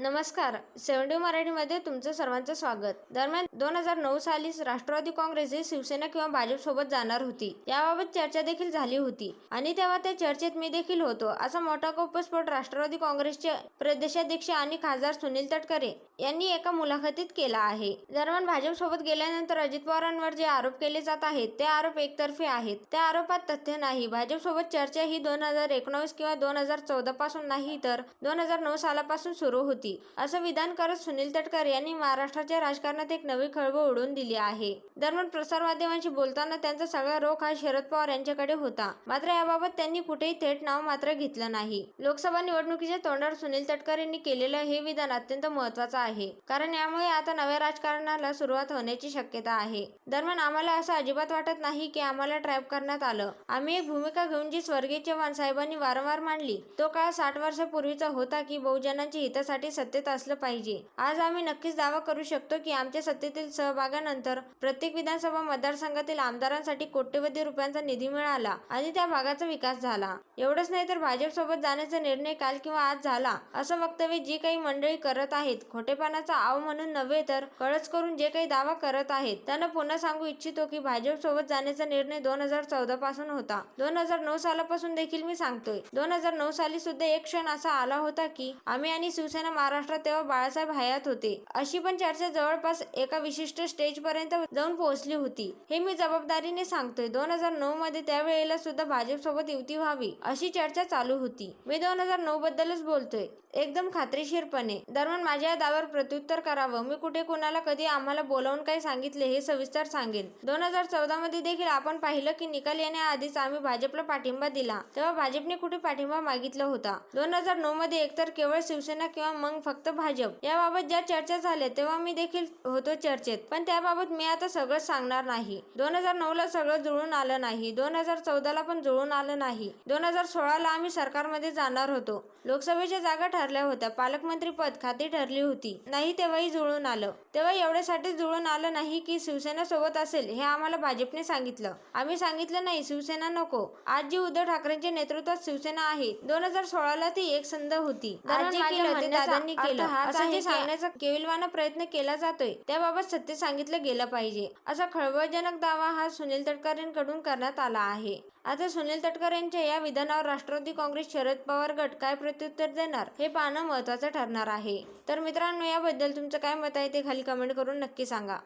नमस्कार. सेवंडी मराठीमध्ये तुमचं सर्वांचं स्वागत. दरम्यान दोन हजार नऊ साली राष्ट्रवादी काँग्रेस ही शिवसेना किंवा भाजपसोबत जाणार होती. याबाबत चर्चा देखील झाली होती आणि तेव्हा त्या चर्चेत मी देखील होतो असा मोठा कोपस्फोट राष्ट्रवादी काँग्रेसचे प्रदेशाध्यक्ष आणि खासदार सुनील तटकरे यांनी एका मुलाखतीत केला आहे. दरम्यान भाजपसोबत गेल्यानंतर अजित पवारांवर जे आरोप केले जात आहेत ते आरोप एकतर्फी आहेत. त्या आरोपात तथ्य नाही. भाजपसोबत चर्चा ही दोन हजार एकोणावीस किंवा दोन हजार चौदा पासून नाही तर दोन हजार नऊ सालापासून सुरू होती. असं विधान करत सुनील तटकर यांनी महाराष्ट्राच्या राजकारणात एक नवी खळबळ उडवून दिली आहे. दरम्यान प्रसारमाध्यमांशी बोलताना त्यांचा सगळा रोख हा शरद पवार यांच्याकडे होता. मात्र याबाबत त्यांनी कुठेही थेट नाव मात्र घेतलं नाही. लोकसभा निवडणुकीच्या तोंडावर सुनील तटकर यांनी केलेलं हे विधान अत्यंत महत्वाचं आहे. कारण यामुळे आता नव्या राजकारणाला सुरुवात होण्याची शक्यता आहे. दरम्यान आम्हाला असं अजिबात वाटत नाही की आम्हाला ट्रॅप करण्यात आलं. आम्ही एक भूमिका घेऊन जी स्वर्गीय चव्हाण साहेबांनी वारंवार मांडली तो काळ साठ वर्षापूर्वीचा होता की बहुजनांच्या हितासाठी सत्तेत असलं पाहिजे. आज आम्ही नक्कीच दावा करू शकतो की आमच्या सत्तेतील सहभागानंतर प्रत्येक विधानसभा मतदारसंघातील आमदारांसाठी कोट्यवधी रुपयांचा निधी मिळाला आणि त्या भागाचा विकास झाला. एवढंच नाही तर भाजपसोबत जाण्याचा निर्णय काल किंवा आज झाला असं वक्तव्य जी काही मंडळी करत आहेत. खोटेपणाचा आव म्हणून नव्हे तर कळच करून जे काही दावा करत आहेत त्यांना पुन्हा सांगू इच्छितो की भाजपसोबत जाण्याचा निर्णय दोन हजार चौदा पासून होता. दोन हजार नऊ सालापासून देखील मी सांगतोय. दोन हजार नऊ साली सुद्धा एक क्षण असा आला होता की आम्ही आणि शिवसेना महाराष्ट्रात तेव्हा बाळासाहेब हयात होते. अशी पण चर्चा जवळपास एका विशिष्ट स्टेज पर्यंत जाऊन पोहोचली होती. हे मी जबाबदारीने सांगतोय. दोन हजार नऊ मध्ये त्यावेळेला सुद्धा भाजपसोबत युती व्हावी अशी चर्चा चालू होती. मी दोन हजार नऊ बद्दलच बोलतोय. एकदम खात्रीशीरपणे. दरम्यान माझ्या या दाव्यावर प्रत्युत्तर करावं. मी कुठे कुणाला कधी आम्हाला बोलावून काय सांगितले हे सविस्तर सांगेन. दोन हजार चौदा मध्ये देखील आपण पाहिलं की निकाल येण्याआधीच आम्ही भाजपला पाठिंबा दिला. तेव्हा भाजपने कुठे पाठिंबा मागितला होता? दोन हजार नऊ मध्ये एकतर केवळ शिवसेना किंवा मग फक्त भाजप. याबाबत ज्या चर्चा झाल्या तेव्हा मी देखील होतो चर्चेत. पण त्याबाबत मी आता सगळं सांगणार नाही. दोन हजार नऊ ला सगळं जुळून आलं नाही. दोन हजार चौदाला पण जुळून आलं नाही. दोन हजार सोळाला आम्ही सरकारमध्ये जाणार होतो. लोकसभेच्या जागा ठरल्या होत्या. पालकमंत्री पद खाती ठरली होती. नाही तेव्हाही जुळून आलं. तेव्हा एवढ्यासाठी जुळून आलं नाही की शिवसेना सोबत असेल हे आम्हाला भाजपने सांगितलं. आम्ही सांगितलं नाही शिवसेना नको. आज जी उद्धव ठाकरेंच्या नेतृत्वात शिवसेना आहे दोन हजार सोळाला ती एक संध होती. जे केलं. असं जे सांगण्याचा केविलवाना प्रयत्न केला जातोय त्याबाबत सत्य सांगितलं गेलं पाहिजे. असा खळबळजनक दावा हा सुनील तटकरेंकडून करण्यात आला आहे. आता सुनील तटकरेंच्या या विधानावर राष्ट्रवादी काँग्रेस शरद पवार गट काय प्रत्युत्तर देणार हे पाहणं महत्वाचं ठरणार आहे. तर मित्रांनो याबद्दल तुमचं काय मत आहे ते खाली कमेंट करून नक्की सांगा.